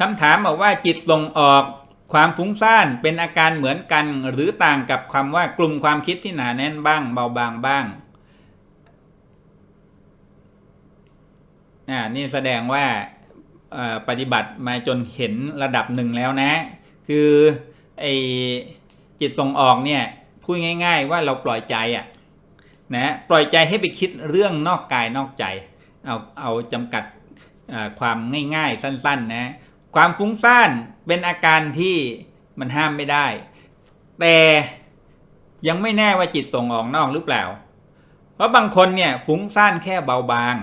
คำถามบอกว่าจิตส่งออกความฟุ้งซ่านเป็นอาการเหมือนกันหรือต่างกับคำว่ากลุ่มความคิดที่หนาแน่นบ้าง เบาบางบ้างอ่านี่แสดงว่าปฏิบัติมาจนเห็นระดับหนึ่งแล้วนะ คือไอจิตส่งออกเนี่ยพูดง่าย ๆ ว่าเราปล่อยใจอะนะปล่อยใจให้ไปคิดเรื่องนอกกายนอกใจ เอาเอาจำกัดความง่าย ๆ สั้น ๆ นะ ความฟุ้งซ่านเป็นอาการที่มันห้ามไม่ได้ แต่ยังไม่แน่ว่าจิตส่งออกนอกหรือเปล่า เพราะบางคนเนี่ยฟุ้งซ่านแค่เบาบาง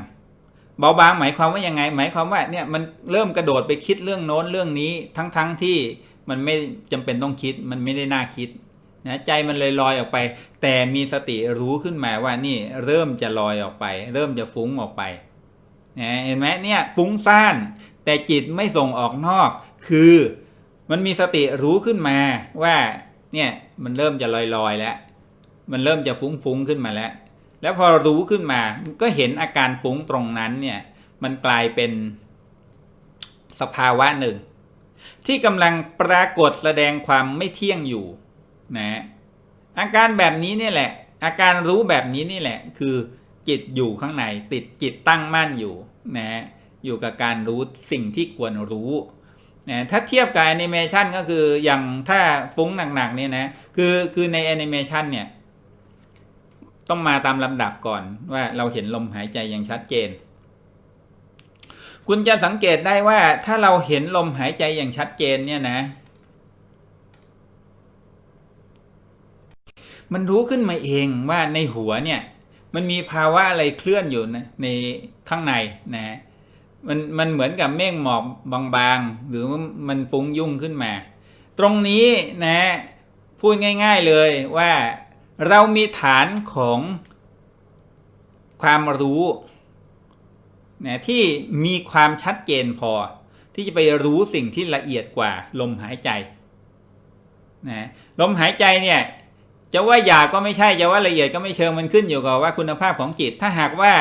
เบาบางหมายความว่ายังไง หมายความว่าเนี่ยมันเริ่มกระโดดไปคิดเรื่องโน้นเรื่องนี้ ทั้งๆทที่มันไม่จำเป็นต้องคิด มันไม่ได้น่าคิดนะใจมันเลยลอยออกไป แต่มีสติรู้ขึ้นมาว่านี่เริ่มจะลอยออกไป เริ่มจะฟุ้งออกไปนะเห็นไหมเนี่ยฟุ้งซ่าน แต่จิตไม่ส่งออกนอก คือมันมีสติรู้ขึ้นมาว่าเนี่ยมันเริ่มจะลอยๆแล้ว มันเริ่มจะฟุ้งฟุ้งๆขึ้นมาแล้ว แล้วพอรู้ขึ้นมาก็เห็นอาการฟุ้งตรงนั้นเนี่ยมันกลายเป็นสภาวะหนึ่ง ที่กำลังปรากฏแสดงความไม่เที่ยงอยู่นะอาการแบบนี้นี่แหละ อาการรู้แบบนี้นี่แหละ คือจิตอยู่ข้างในติดจิตตั้งมั่นอยู่นะ อยู่กับการรู้สิ่งที่ควรรู้นะถ้าเทียบกับแอนิเมชันก็คืออย่างถ้าฟุ้งหนักๆเนี่ยนะคือคือในแอนิเมชันเนี่ยต้องมาตามลำดับก่อนว่าเราเห็นลมหายใจอย่างชัดเจน คุณจะสังเกตได้ว่าถ้าเราเห็นลมหายใจอย่างชัดเจนเนี่ยนะ มันรู้ขึ้นมาเองว่าในหัวเนี่ย มันมีภาวะอะไรเคลื่อนอยู่นะในข้างในนะ มันมันเหมือนกับเมฆหมอกบางๆ หรือมันฟุ้งยุ่งขึ้นมา ตรงนี้นะพูดง่ายๆเลยว่าเรามีฐานของความรู้นะที่มีความชัดเจนพอ ที่จะไปรู้สิ่งที่ละเอียดกว่าลมหายใจนะลมหายใจเนี่ยจะว่าหยาบก็ไม่ใช่จะว่าละเอียดก็ไม่เชิงมันขึ้นอยู่กับว่าคุณภาพของจิต ถ้าหากว่า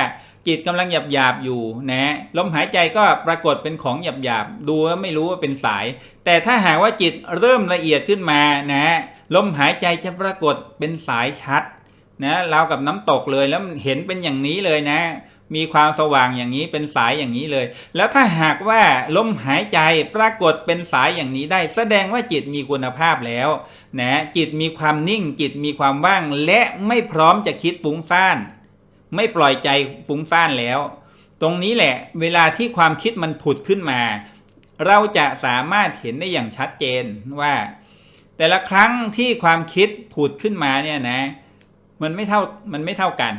จิตกำลังหยาบหยาบอยู่นะลมหายใจก็ปรากฏเป็นของหยาบหยาบดูแล้วไม่รู้ว่าเป็นสาย แต่ถ้าหากว่าจิตเริ่มละเอียดขึ้นมานะลมหายใจจะปรากฏเป็นสายชัดนะราวกับน้ำตกเลยแล้วเห็นเป็นอย่างนี้เลยนะ มีความสว่างอย่างนี้เป็นสายอย่างนี้เลย แล้วถ้าหากว่าลมหายใจปรากฏเป็นสายอย่างนี้ได้ แสดงว่าจิตมีคุณภาพแล้วนะจิตมีความนิ่งจิตมีความว่างและไม่พร้อมจะคิดฟุ้งซ่าน ไม่ปล่อยใจฟุ้งซ่านแล้ว ตรงนี้แหละเวลาที่ความคิดมันผุดขึ้นมา เราจะสามารถเห็นได้อย่างชัดเจนว่า แต่ละครั้งที่ความคิดผุดขึ้นมาเนี่ยนะ มันไม่เท่ามันไม่เท่ากัน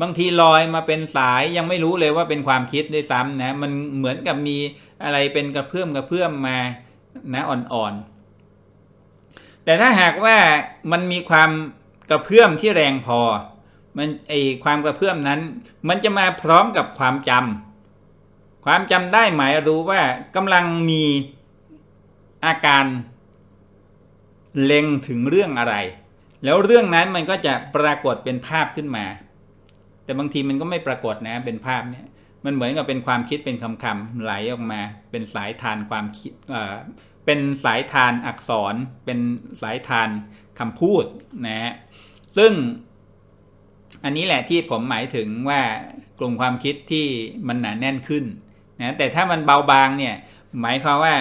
บางทีลอยมาเป็นสายยังไม่รู้เลยว่าเป็นความคิดด้วยซ้ำนะมันเหมือนกับมีอะไรเป็นกระเพื่อมกระเพื่อมมานะอ่อนๆแต่ถ้าหากว่ามันมีความกระเพื่อมที่แรงพอ มันไอความกระเพื่อมนั้น มันจะมาพร้อมกับความจำความจำได้หมายรู้ว่ากำลังมีอาการเล็งถึงเรื่องอะไร แล้วเรื่องนั้นมันก็จะปรากฏเป็นภาพขึ้นมา แต่บางทีมันก็ไม่ปรากฏนะเป็นภาพเนี่ยมันเหมือนกับเป็นความคิดเป็นคำคำไหลออกมา เป็นสายทานความคิดเอ่อเป็นสายทานอักษร เป็นสายทานคำพูดนะฮะซึ่ง อันนี้แหละที่ผมหมายถึงว่ากลุ่มความคิดที่มันหนาแน่นขึ้นนะแต่ถ้ามันเบาบางเนี่ยหมายความว่า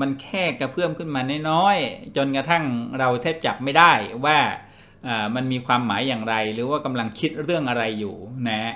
มันแค่กระเพื่อมขึ้นมาน้อยๆจนกระทั่งเราแทบจับไม่ได้ว่ามันมีความหมายอย่างไร หรือว่ากำลังคิดเรื่องอะไรอยู่นะ